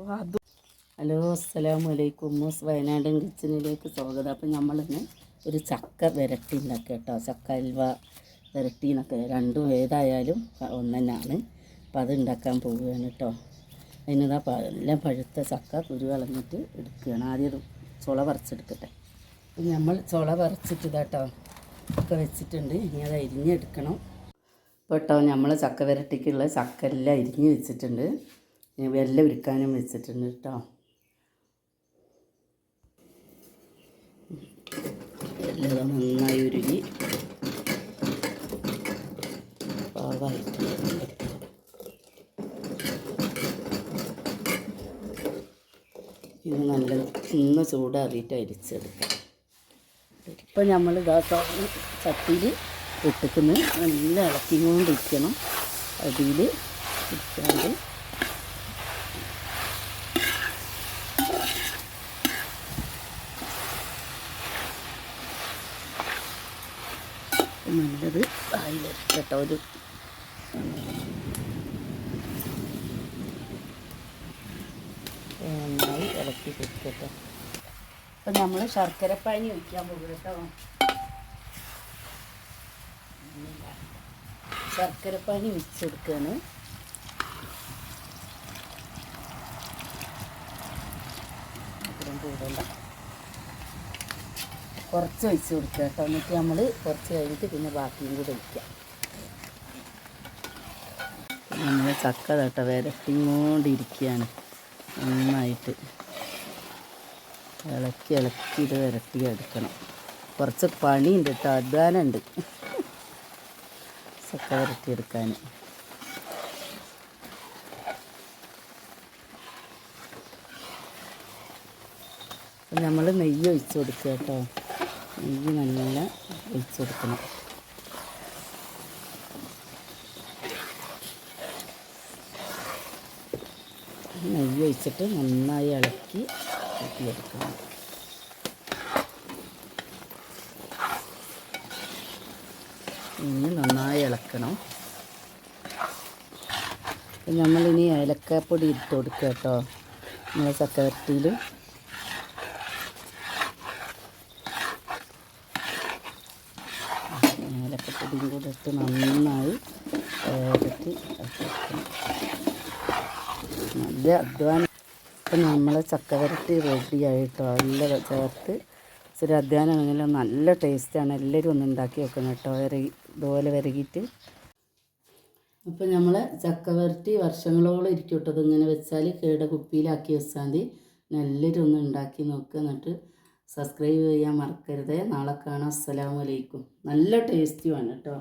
അപ്പോൾ അത് ഹലോ അസ്സലാമു അലൈക്കും മൂസ് വയനാടൻ കിച്ചണിലേക്ക് സ്വാഗതം. അപ്പം നമ്മളിന്ന് ഒരു ചക്ക വിരട്ടി ഉണ്ടാക്കുക കേട്ടോ. ചക്ക അൽവ വിരട്ടി എന്നൊക്കെ. രണ്ടും ഏതായാലും ഒന്നെന്നാണ്. അപ്പോൾ അപ്പം അത് ഉണ്ടാക്കാൻ പോവുകയാണ് കേട്ടോ. അതിനിതാ എല്ലാം പഴുത്ത ചക്ക കുരു കളഞ്ഞിട്ട് എടുക്കുകയാണ്. ആദ്യം ചുള പറിച്ചെടുക്കട്ടെ. നമ്മൾ ചുള പറിച്ചിട്ട് ഇതാട്ടോ ഒക്കെ വെച്ചിട്ടുണ്ട്. ഇനി അത് അരിഞ്ഞെടുക്കണം. ഇപ്പോൾ കേട്ടോ നമ്മൾ ചക്ക വരട്ടിക്കുള്ള ചക്ക എല്ലാം അരിഞ്ഞ് വെച്ചിട്ടുണ്ട്. വെല്ലം ഉരുക്കാനും വെച്ചിട്ടുണ്ട് കേട്ടോ. എല്ലാം നന്നായി ഉരുകി. ഇത് നല്ല ഇന്ന് ചൂടാറിയിട്ട് അരിച്ചെടുക്കാം. ഇപ്പം നമ്മൾ ഇതാ ചട്ടിയിൽ ഇട്ടിക്കുന്നത് നല്ല ഇളക്കിക്കൊണ്ടിരിക്കണം. അടിയിൽ ഇരിക്കാണ്ട് നല്ലത് ആയിട്ടോ ഒരു നന്നായി ഇളക്കി കൊടുക്കട്ടെ. അപ്പം നമ്മൾ ശർക്കരപ്പാനി ഒഴിക്കാൻ പോകും കേട്ടോ. ശർക്കരപ്പാനി ഒഴിച്ചെടുക്കുകയാണ് അത്രയും കൂടണ്ട. കുറച്ച് ഒഴിച്ച് കൊടുക്കുക കേട്ടോ. എന്നിട്ട് നമ്മൾ കുറച്ച് കഴിഞ്ഞിട്ട് പിന്നെ ബാക്കിയും കൂടെ ഒഴിക്കാം. നമ്മൾ ചക്ക കേട്ടോ വരട്ടിങ്ങോണ്ടിരിക്കുകയാണ്. നന്നായിട്ട് ഇളക്കി ഇളക്കി ഇത് വരട്ടി എടുക്കണം. കുറച്ച് പണിയുണ്ട് കേട്ടോ. അധ്വാനമുണ്ട്. ചക്ക വരട്ടിയെടുക്കാൻ നമ്മൾ നെയ്യ് ഒഴിച്ച് കൊടുക്കുക കേട്ടോ. നെയ്യ് നല്ല ഒഴിച്ച് കൊടുക്കണം നെയ്യ് ഒഴിച്ചിട്ട് നന്നായി ഇളക്കി കൂട്ടിയെടുക്കണം ഇനി നന്നായി ഇളക്കണം. നമ്മളിനി ഏലക്കാപ്പൊടി ഇട്ട് കൊടുക്കുക കേട്ടോ. നമ്മളെ ചക്കവരട്ടിയിൽ ഏലക്കപ്പൊടിയും കൂടെ ഇട്ട് നന്നായി വെക്കണം നല്ല അധ്വാനം. ഇപ്പം നമ്മളെ ചക്കവരട്ടി റെഡി ആയിട്ടോ നല്ല ചേർത്ത് ഇച്ചിരി അധ്വാനമാണെങ്കിലും നല്ല ടേസ്റ്റാണ് എല്ലാവരും ഒന്ന് ഉണ്ടാക്കി വെക്കണം കേട്ടോ. വിരകി ഇതുപോലെ വിരകിയിട്ട് അപ്പം നമ്മൾ ചക്കവരട്ടി വർഷങ്ങളോളം ഇരിക്കും കേട്ടോ. അതിങ്ങനെ വെച്ചാൽ കേട കുപ്പിയിലാക്കി വെച്ചാൽ എല്ലാവരും ഒന്ന് ഉണ്ടാക്കി നോക്കുക എന്നിട്ട് സബ്സ്ക്രൈബ് ചെയ്യാൻ മറക്കരുത്. നാളെ കാണാം. അസ്സലാമലൈക്കും നല്ല ടേസ്റ്റുമാണ് കേട്ടോ